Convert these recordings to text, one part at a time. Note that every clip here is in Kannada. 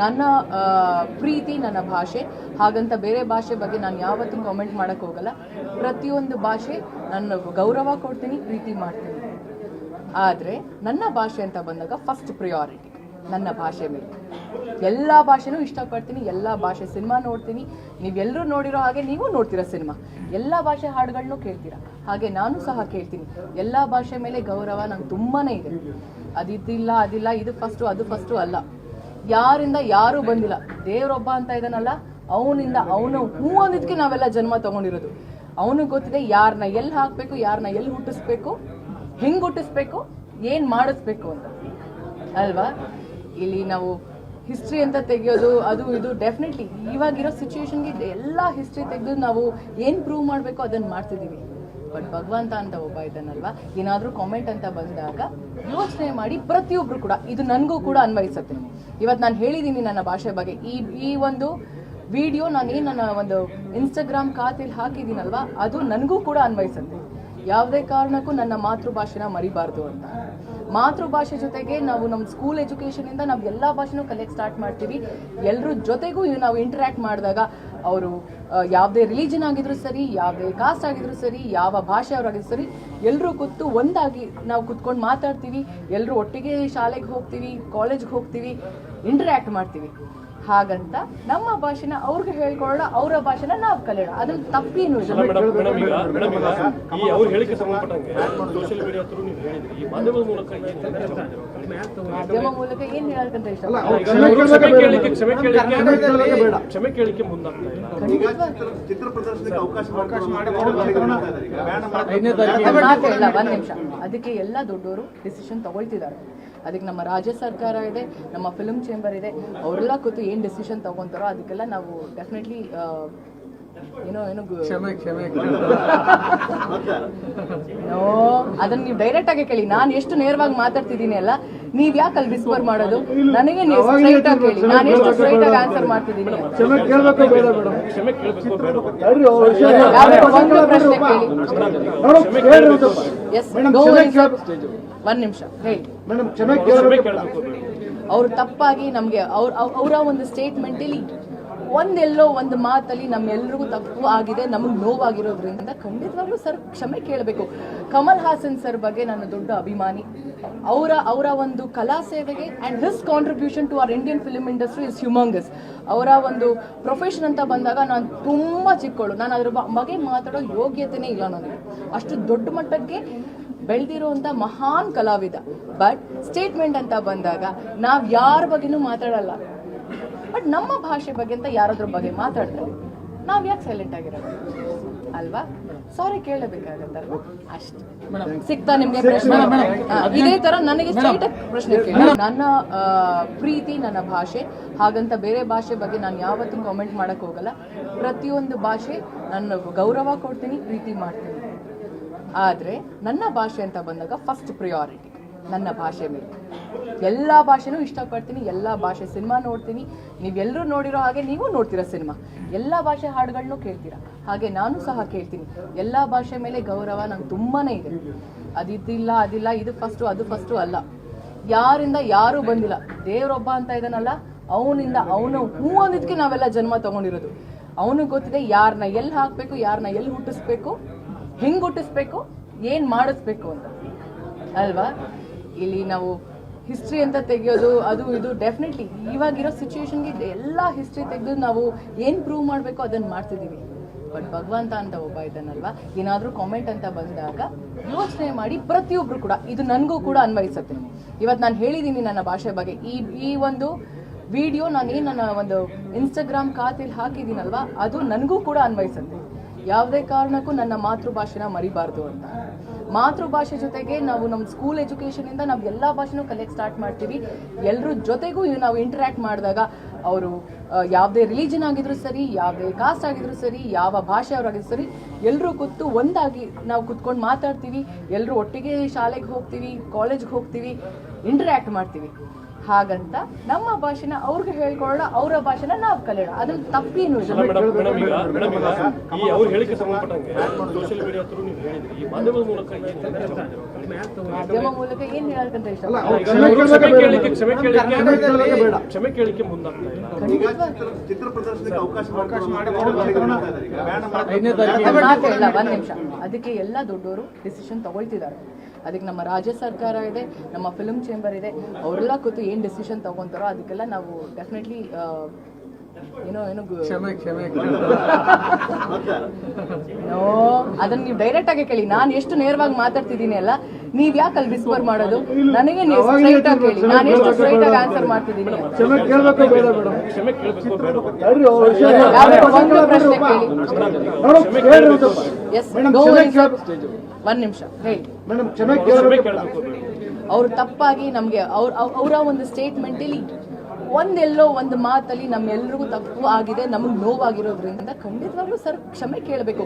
ನನ್ನ ಪ್ರೀತಿ, ನನ್ನ ಭಾಷೆ, ಹಾಗಂತ ಬೇರೆ ಭಾಷೆ ಬಗ್ಗೆ ನಾನು ಯಾವತ್ತೂ ಕಾಮೆಂಟ್ ಮಾಡಕ್ ಹೋಗಲ್ಲ. ಪ್ರತಿಯೊಂದು ಭಾಷೆ ನನ್ನ ಗೌರವ ಕೊಡ್ತೀನಿ, ಪ್ರೀತಿ ಮಾಡ್ತೀನಿ. ಆದರೆ ನನ್ನ ಭಾಷೆ ಅಂತ ಬಂದಾಗ ಫಸ್ಟ್ ಪ್ರಿಯಾರಿಟಿ ನನ್ನ ಭಾಷೆ ಮೇಲೆ. ಎಲ್ಲ ಭಾಷೆನೂ ಇಷ್ಟಪಡ್ತೀನಿ, ಎಲ್ಲ ಭಾಷೆ ಸಿನಿಮಾ ನೋಡ್ತೀನಿ. ನೀವೆಲ್ಲರೂ ನೋಡಿರೋ ಹಾಗೆ ನೀವು ನೋಡ್ತೀರಾ ಸಿನಿಮಾ. ಎಲ್ಲ ಭಾಷೆ ಹಾಡುಗಳನ್ನೂ ಕೇಳ್ತೀರಾ. ಹಾಗೆ ನಾನು ಸಹ ಕೇಳ್ತೀನಿ. ಎಲ್ಲ ಭಾಷೆ ಮೇಲೆ ಗೌರವ ನಂಗೆ ತುಂಬಾ ಇದೆ. ಅದಿದ್ದಿಲ್ಲ, ಅದಿಲ್ಲ, ಇದು ಫಸ್ಟು ಅದು ಫಸ್ಟು ಅಲ್ಲ. ಯಾರಿಂದ ಯಾರೂ ಬಂದಿಲ್ಲ. ದೇವರೊಬ್ಬ ಅಂತ ಇದ್ದಾನಲ್ಲ ಅವನಿಂದ ಅವನು ಹೂ ಅಂದಿದ್ಕೆ ನಾವೆಲ್ಲ ಜನ್ಮ ತಗೊಂಡಿರೋದು. ಅವನಿಗೆ ಗೊತ್ತಿದೆ ಯಾರನ್ನ ಎಲ್ಲಿ ಹಾಕಬೇಕು ಯಾರನ್ನ ಎಲ್ಲಿ ಹುಟ್ಟಿಸ್ಬೇಕು, ಹೆಂಗ್ ಹುಟ್ಟಿಸ್ಬೇಕು, ಏನ್ ಮಾಡಿಸ್ಬೇಕು ಅಂತ. ಅಲ್ವಾ? ಇಲ್ಲಿ ನಾವು ಹಿಸ್ಟ್ರಿ ಅಂತ ತೆಗೆಯೋದು, ಅದು ಇದು ಡೆಫಿನೆಟ್ಲಿ ಇವಾಗಿರೋ ಸಿಚುವೇಶನ್ಗೆ ಎಲ್ಲ ಹಿಸ್ಟ್ರಿ ತೆಗೆದು ನಾವು ಏನು ಪ್ರೂವ್ ಮಾಡಬೇಕು ಅದನ್ನು ಮಾಡ್ತಿದ್ದೀವಿ. ಬಟ್ ಭಗವಂತ ಅಂತ ಒಬ್ಬ ಇದ್ದಾನಲ್ವಾ? ಏನಾದರೂ ಕಾಮೆಂಟ್ ಅಂತ ಬಂದಾಗ ಯೋಚನೆ ಮಾಡಿ ಪ್ರತಿಯೊಬ್ಬರು ಕೂಡ ಇದು ನನಗೂ ಕೂಡ ಅನ್ವಯಿಸುತ್ತೆ. ಇವತ್ತು ನಾನು ಹೇಳಿದ್ದೀನಿ ನನ್ನ ಭಾಷೆ ಬಗ್ಗೆ. ಈ ಈ ಒಂದು ವಿಡಿಯೋ ನಾನು ಏನು ನನ್ನ ಒಂದು ಇನ್ಸ್ಟಾಗ್ರಾಮ್ ಖಾತೆಯಲ್ಲಿ ಹಾಕಿದ್ದೀನಲ್ವಾ, ಅದು ನನಗೂ ಕೂಡ ಅನ್ವಯಿಸುತ್ತೆ. ಯಾವುದೇ ಕಾರಣಕ್ಕೂ ನನ್ನ ಮಾತೃಭಾಷೆನ ಮರಿಬಾರ್ದು ಅಂತ. ಮಾತೃಭಾಷೆ ಜೊತೆಗೆ ನಾವು ನಮ್ಮ ಸ್ಕೂಲ್ ಎಜುಕೇಷನಿಂದ ನಾವು ಎಲ್ಲ ಭಾಷೆನೂ ಕಲಿಯಕ್ಕೆ ಸ್ಟಾರ್ಟ್ ಮಾಡ್ತೀವಿ. ಎಲ್ಲರ ಜೊತೆಗೂ ನಾವು ಇಂಟರಾಕ್ಟ್ ಮಾಡಿದಾಗ ಅವರು ಯಾವುದೇ ರಿಲಿಜನ್ ಆಗಿದ್ರು ಸರಿ, ಯಾವುದೇ ಕಾಸ್ಟ್ ಆಗಿದ್ರು ಸರಿ, ಯಾವ ಭಾಷೆ ಅವರಾಗಿದ್ರು ಸರಿ ಎಲ್ಲರೂ ಕೂತು ಒಂದಾಗಿ ನಾವು ಕುತ್ಕೊಂಡು ಮಾತಾಡ್ತೀವಿ. ಎಲ್ಲರೂ ಒಟ್ಟಿಗೆ ಶಾಲೆಗೆ ಹೋಗ್ತೀವಿ ಕಾಲೇಜ್ಗೆ ಹೋಗ್ತೀವಿ ಇಂಟರಾಕ್ಟ್ ಮಾಡ್ತೀವಿ. ಹಾಗಂತ ನಮ್ಮ ಭಾಷೆನ ಅವ್ರಿಗೆ ಹೇಳ್ಕೊಳ್ಳೋಣ ಅವರ ಭಾಷೆನ ನಾವು ಕಲಿಯೋಣ. ಅದ್ರ ತಪ್ಪೇನು? ಮಾಧ್ಯಮ ಮೂಲಕ ಏನ್ ಹೇಳಕ್ಕಂತ ಇಷ್ಟ? ಕ್ಷಮೆ ಮುಂದಾಗ್ತಾ ಇಲ್ಲ. ಒಂದ್ ನಿಮಿಷ. ಅದಕ್ಕೆ ಎಲ್ಲ ದೊಡ್ಡವರು ಡಿಸಿಷನ್ ತಗೊಳ್ತಿದ್ದಾರೆ. ಅದಕ್ಕೆ ನಮ್ಮ ರಾಜ್ಯ ಸರ್ಕಾರ ಇದೆ ನಮ್ಮ ಫಿಲ್ಮ್ ಚೇಂಬರ್ ಇದೆ. ಅವರೆಲ್ಲ ಕೂತು ಏನು ಡಿಸಿಷನ್ ತಗೊಂತಾರೋ ಅದಕ್ಕೆಲ್ಲ ನಾವು ಡೆಫಿನೆಟ್ಲಿ ಏನೋ ಏನೋ ನೋ ಅದನ್ನ ನೀವು ಡೈರೆಕ್ಟ್ ಆಗಿ ಕೇಳಿ. ನಾನು ಎಷ್ಟು ನೇರವಾಗಿ ಮಾತಾಡ್ತಿದ್ದೀನಿ ಅಲ್ಲ ನೀವ್ ಯಾಕೆ ಅಲ್ಲಿ ವಿಸ್ಪರ್ ಮಾಡೋದು? ನನಗೆ ನೀವು ಸ್ಟ್ರೈಟ್ ಆಗಿ ಕೇಳಿ ನಾನು ಎಷ್ಟು ಸ್ಟ್ರೈಟ್ ಆಗಿ ಆನ್ಸರ್ ಮಾಡ್ತಿದ್ದೀನಿ. ಒಂದು ಪ್ರಶ್ನೆ ಕೇಳಿ. ಎಸ್ ನಿಮಿಷ ಹೇಳಿ. ಅವ್ರು ತಪ್ಪಾಗಿ ನಮ್ಗೆ ಅವ್ರ ಅವರ ಒಂದು ಸ್ಟೇಟ್ಮೆಂಟಲ್ಲಿ ಒಂದೆಲ್ಲೋ ಒಂದು ಮಾತಲ್ಲಿ ನಮ್ಮೆಲ್ರಿಗೂ ತಪ್ಪು ಆಗಿದೆ, ನಮಗೆ ನೋವಾಗಿರೋದ್ರಿಂದ ಖಂಡಿತವಾಗ್ಲೂ ಸರ್ ಕ್ಷಮೆ ಕೇಳಬೇಕು. ಕಮಲ್ ಹಾಸನ್ ಸರ್ ಬಗ್ಗೆ ನನ್ನ ದೊಡ್ಡ ಅಭಿಮಾನಿ. ಅವರ ಅವರ ಒಂದು ಕಲಾ ಸೇವೆಗೆ and his contribution to our Indian film industry is humongous ಅವರ ಒಂದು ಪ್ರೊಫೆಷನ್ ಅಂತ ಬಂದಾಗ ನಾನು ತುಂಬ ಚಿಕ್ಕವಳು ನಾನು ಅದ್ರ ಬಗ್ಗೆ ಮಾತಾಡೋ ಯೋಗ್ಯತೆನೇ ಇಲ್ಲ ನನಗೆ. ಅಷ್ಟು ದೊಡ್ಡ ಮಟ್ಟಕ್ಕೆ ಬೆಳೆದಿರುವಂಥ ಮಹಾನ್ ಕಲಾವಿದ. ಬಟ್ ಸ್ಟೇಟ್ಮೆಂಟ್ ಅಂತ ಬಂದಾಗ ನಾವು ಯಾರ ಬಗ್ಗೆನೂ ಮಾತಾಡಲ್ಲ. ಬಟ್ ನಮ್ಮ ಭಾಷೆ ಬಗ್ಗೆ ಅಂತ ಯಾರಾದ್ರೂ ಬಗ್ಗೆ ಮಾತಾಡ್ತಾರೆ ನಾವು ಯಾಕೆ ಸೈಲೆಂಟ್ ಆಗಿರೋದು? ಅಲ್ವಾ? ಸಾರಿ ಕೇಳಬೇಕಾಗತ್ತಲ್ವಾ? ಅಷ್ಟೇ. ಸಿಗ್ತಾ ನಿಮಗೆ ಪ್ರಶ್ನೆ? ಇದೇ ತರ ನನಗೆ ಸ್ಟ್ರೈಟ್ ಪ್ರಶ್ನೆ ಕೇಳಿ. ನನ್ನ ಪ್ರೀತಿ ನನ್ನ ಭಾಷೆ ಹಾಗಂತ ಬೇರೆ ಭಾಷೆ ಬಗ್ಗೆ ನಾನು ಯಾವತ್ತೂ ಕಾಮೆಂಟ್ ಮಾಡಕ್ ಹೋಗಲ್ಲ. ಪ್ರತಿಯೊಂದು ಭಾಷೆ ನನ್ನ ಗೌರವ ಕೊಡ್ತೀನಿ ಪ್ರೀತಿ ಮಾಡ್ತೀನಿ. ಆದ್ರೆ ನನ್ನ ಭಾಷೆ ಅಂತ ಬಂದಾಗ ಫಸ್ಟ್ ಪ್ರಿಯಾರಿಟಿ ನನ್ನ ಭಾಷೆ ಮೇಲೆ. ಎಲ್ಲ ಭಾಷೆನೂ ಇಷ್ಟಪಡ್ತೀನಿ, ಎಲ್ಲ ಭಾಷೆ ಸಿನಿಮಾ ನೋಡ್ತೀನಿ. ನೀವೆಲ್ಲರೂ ನೋಡಿರೋ ಹಾಗೆ ನೀವು ನೋಡ್ತೀರಾ ಸಿನಿಮಾ. ಎಲ್ಲ ಭಾಷೆ ಹಾಡುಗಳನ್ನೂ ಕೇಳ್ತೀರಾ. ಹಾಗೆ ನಾನು ಸಹ ಕೇಳ್ತೀನಿ. ಎಲ್ಲ ಭಾಷೆ ಮೇಲೆ ಗೌರವ ನಂಗೆ ತುಂಬಾ ಇದೆ. ಅದಿದ್ದಿಲ್ಲ, ಅದಿಲ್ಲ, ಇದು ಫಸ್ಟು ಅದು ಫಸ್ಟು ಅಲ್ಲ. ಯಾರಿಂದ ಯಾರೂ ಬಂದಿಲ್ಲ. ದೇವರೊಬ್ಬ ಅಂತ ಇದ್ದಾನಲ್ಲ ಅವನಿಂದ ಅವನು ಹೂ ಅಂದಿದ್ದಕ್ಕೆ ನಾವೆಲ್ಲ ಜನ್ಮ ತಗೊಂಡಿರೋದು. ಅವನಿಗೆ ಗೊತ್ತಿದೆ ಯಾರನ್ನ ಎಲ್ಲಿ ಹಾಕಬೇಕು ಯಾರನ್ನ ಎಲ್ಲಿ ಹುಟ್ಟಿಸ್ಬೇಕು, ಹೆಂಗೆ ಹುಟ್ಟಿಸ್ಬೇಕು, ಏನು ಮಾಡಿಸ್ಬೇಕು ಅಂತ. ಅಲ್ವಾ? ಇಲ್ಲಿ ನಾವು ಹಿಸ್ಟ್ರಿ ಅಂತ ತೆಗೆಯೋದು, ಅದು ಇದು ಡೆಫಿನೆಟ್ಲಿ ಇವಾಗಿರೋ ಸಿಚುವೇಶನ್ಗೆ ಎಲ್ಲ ಹಿಸ್ಟ್ರಿ ತೆಗೆದು ನಾವು ಏನು ಪ್ರೂವ್ ಮಾಡಬೇಕು ಅದನ್ನು ಮಾಡ್ತಿದ್ದೀವಿ. ಬಟ್ ಭಗವಂತ ಅಂತ ಒಬ್ಬ ಇದ್ದಾನಲ್ವಾ? ಏನಾದರೂ ಕಾಮೆಂಟ್ ಅಂತ ಬಂದಾಗ ಯೋಚನೆ ಮಾಡಿ ಪ್ರತಿಯೊಬ್ಬರು ಕೂಡ, ಇದು ನನಗೂ ಕೂಡ ಅನ್ವಯಿಸುತ್ತೆ. ಇವತ್ತು ನಾನು ಹೇಳಿದ್ದೀನಿ ನನ್ನ ಭಾಷೆ ಬಗ್ಗೆ. ಈ ಈ ಒಂದು ವಿಡಿಯೋ ನಾನು ಏನು ನನ್ನ ಒಂದು ಇನ್ಸ್ಟಾಗ್ರಾಮ್ ಖಾತೆಯಲ್ಲಿ ಹಾಕಿದ್ದೀನಲ್ವಾ ಅದು ನನಗೂ ಕೂಡ ಅನ್ವಯಿಸುತ್ತೆ. ಯಾವುದೇ ಕಾರಣಕ್ಕೂ ನನ್ನ ಮಾತೃಭಾಷೆನ ಮರಿಬಾರ್ದು ಅಂತ. ಮಾತೃಭಾಷೆ ಜೊತೆಗೆ ನಾವು ನಮ್ಮ ಸ್ಕೂಲ್ ಎಜುಕೇಷನಿಂದ ನಾವು ಎಲ್ಲ ಭಾಷೆನೂ ಕಲಿಯಕ್ಕೆ ಸ್ಟಾರ್ಟ್ ಮಾಡ್ತೀವಿ. ಎಲ್ಲರ ಜೊತೆಗೂ ನಾವು ಇಂಟರಾಕ್ಟ್ ಮಾಡಿದಾಗ ಅವರು ಯಾವುದೇ ರಿಲಿಜನ್ ಆಗಿದ್ರು ಸರಿ, ಯಾವುದೇ ಕಾಸ್ಟ್ ಆಗಿದ್ರು ಸರಿ, ಯಾವ ಭಾಷೆ ಅವರಾಗಿದ್ರು ಸರಿ ಎಲ್ಲರೂ ಕೂತು ಒಂದಾಗಿ ನಾವು ಕುತ್ಕೊಂಡು ಮಾತಾಡ್ತೀವಿ. ಎಲ್ಲರೂ ಒಟ್ಟಿಗೆ ಶಾಲೆಗೆ ಹೋಗ್ತೀವಿ ಕಾಲೇಜ್ಗೆ ಹೋಗ್ತೀವಿ ಇಂಟರಾಕ್ಟ್ ಮಾಡ್ತೀವಿ. ಹಾಗಂತ ನಮ್ಮ ಭಾಷೆನ ಅವ್ರಿಗೆ ಹೇಳ್ಕೊಳ್ಳೋಣ, ಅವರ ಭಾಷೆನ ನಾವು ಕಲಿಯೋಣ. ಅದ್ರಲ್ಲಿ ತಪ್ಪೇನು ಇಲ್ಲ. ಈ ಅವ್ರ ಹೇಳಿಕೆ ಸಂಬಂಧಪಟ್ಟಂಗೆ ಸೋಷಿಯಲ್ ಮೀಡಿಯಾ ನೀವು ಹೇಳಿದ್ರಿ, ಈ ಮಾಧ್ಯಮದ ಮೂಲಕ ಮಾಧ್ಯಮ ಮೂಲಕ ಏನ್ ಹೇಳಕ್ಕಂತ ಇಷ್ಟ ಕ್ಷಮೆ ಕೇಳಿಕೆ ಮುಂದಾಗ್ತಾ ಒಂದ್ ಇಲ್ಲ. ಒಂದ್ ನಿಮಿಷ. ಅದಕ್ಕೆ ಎಲ್ಲ ದೊಡ್ಡವರು ಡಿಸಿಷನ್ ತಗೊಳ್ತಿದ್ದಾರೆ. ಅದಕ್ಕೆ ನಮ್ಮ ರಾಜ್ಯ ಸರ್ಕಾರ ಇದೆ ನಮ್ಮ ಫಿಲ್ಮ್ ಚೇಂಬರ್ ಇದೆ. ಅವರೆಲ್ಲ ಕೂತು ಏನ್ ಡಿಸಿಷನ್ ತಗೊಂತಾರೋ ಅದಕ್ಕೆಲ್ಲ ನಾವು ಡೆಫಿನೆಟ್ಲಿ ಏನೋ ಏನೋ ನೋ ಅದನ್ನ ನೀವು ಡೈರೆಕ್ಟ್ ಆಗಿ ಕೇಳಿ. ನಾನು ಎಷ್ಟು ನೇರವಾಗಿ ಮಾತಾಡ್ತಿದ್ದೀನಿ ಅಲ್ಲ ನೀವ್ ಯಾಕೆ ಅಲ್ಲಿ ವಿಸ್ಪರ್ ಮಾಡೋದು? ನನಗೆ ನೀವು ಸ್ಟ್ರೈಟ್ ಆಗಿ ಕೇಳಿ. ನಾನು ಎಷ್ಟು ಸ್ಟ್ರೈಟ್ ಆಗಿ ಆನ್ಸರ್ ಮಾಡ್ತಿದ್ದೀನಿ? ಕ್ಷಮೆ ಕೇಳಬೇಕು ಬೇಡ ಮೇಡಮ್. ಕ್ಷಮೆ ಕೇಳಬೇಕು ಬೇಡ. ಹೇಳ್ರಿ ಅವ್ರ ವಿಷಯ ಯಾವ್ದಾದ್ರು ಒಂದು ಪ್ರಶ್ನೆ ಕೇಳಿ? ಎಸ್ ಒಂದ್ ನಿಮಿಷ ಹೇಳಿ. ಅವ್ರು ತಪ್ಪಾಗಿ ನಮಗೆ ಅವ್ರ ಅವರ ಒಂದು ಸ್ಟೇಟ್ಮೆಂಟಲ್ಲಿ ಒಂದೆಲ್ಲೋ ಒಂದು ಮಾತಲ್ಲಿ ನಮ್ಮೆಲ್ರಿಗೂ ತಪ್ಪು ಆಗಿದೆ, ನಮಗೆ ನೋವಾಗಿರೋದ್ರಿಂದ ಖಂಡಿತವಾಗ್ಲೂ ಸರ್ ಕ್ಷಮೆ ಕೇಳಬೇಕು.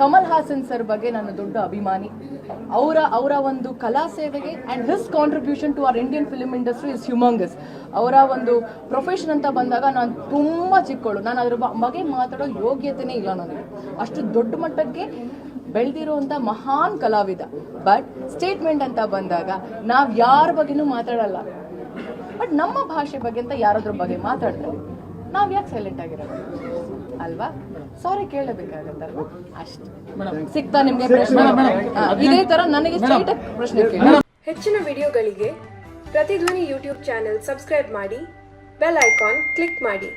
ಕಮಲ್ ಹಾಸನ್ ಸರ್ ಬಗ್ಗೆ ನಾನು ದೊಡ್ಡ ಅಭಿಮಾನಿ. ಅವರ ಅವರ ಒಂದು ಕಲಾ ಸೇವೆಗೆ and his contribution to our Indian film industry is humongous ಅವರ ಒಂದು ಪ್ರೊಫೆಷನ್ ಅಂತ ಬಂದಾಗ ನಾನು ತುಂಬ ಚಿಕ್ಕವಳು ನಾನು ಅದ್ರ ಬಗ್ಗೆ ಮಾತಾಡೋ ಯೋಗ್ಯತೆನೇ ಇಲ್ಲ ನನಗೆ. ಅಷ್ಟು ದೊಡ್ಡ ಮಟ್ಟಕ್ಕೆ ಬೆಳೆದಿರುವಂಥ ಮಹಾನ್ ಕಲಾವಿದ. ಬಟ್ ಸ್ಟೇಟ್ಮೆಂಟ್ ಅಂತ ಬಂದಾಗ ನಾವು ಯಾರ ಬಗ್ಗೆನೂ ಮಾತಾಡಲ್ಲ. ಬಟ್ ನಮ್ಮ ಭಾಷೆ ಬಗ್ಗೆ ಅಂತ ಯಾರಾದ್ರ ಬಗ್ಗೆ ಮಾತಾಡ್ತಾರೆ ನಾವು ಯಾಕೆ ಸೈಲೆಂಟ್ ಆಗಿರೋದು? ಅಲ್ವಾ? ಸಾರಿ ಕೇಳಬೇಕಾಗತ್ತಲ್ವಾ? ಅಷ್ಟೇ. ಸಿಗ್ತಾ ನಿಮಗೆ ಪ್ರಶ್ನೆ? ಹಾ, ಇದೇ ತರ ನನಗೆ ಸ್ಟ್ರೈಟ್ ಪ್ರಶ್ನೆ ಕೇಳಿ. ಹೆಚ್ಚಿನ ವಿಡಿಯೋಗಳಿಗೆ ಪ್ರತಿಧ್ವನಿ ಯೂಟ್ಯೂಬ್ ಚಾನೆಲ್ ಸಬ್ಸ್ಕ್ರೈಬ್ ಮಾಡಿ ಬೆಲ್ ಐಕಾನ್ ಕ್ಲಿಕ್ ಮಾಡಿ.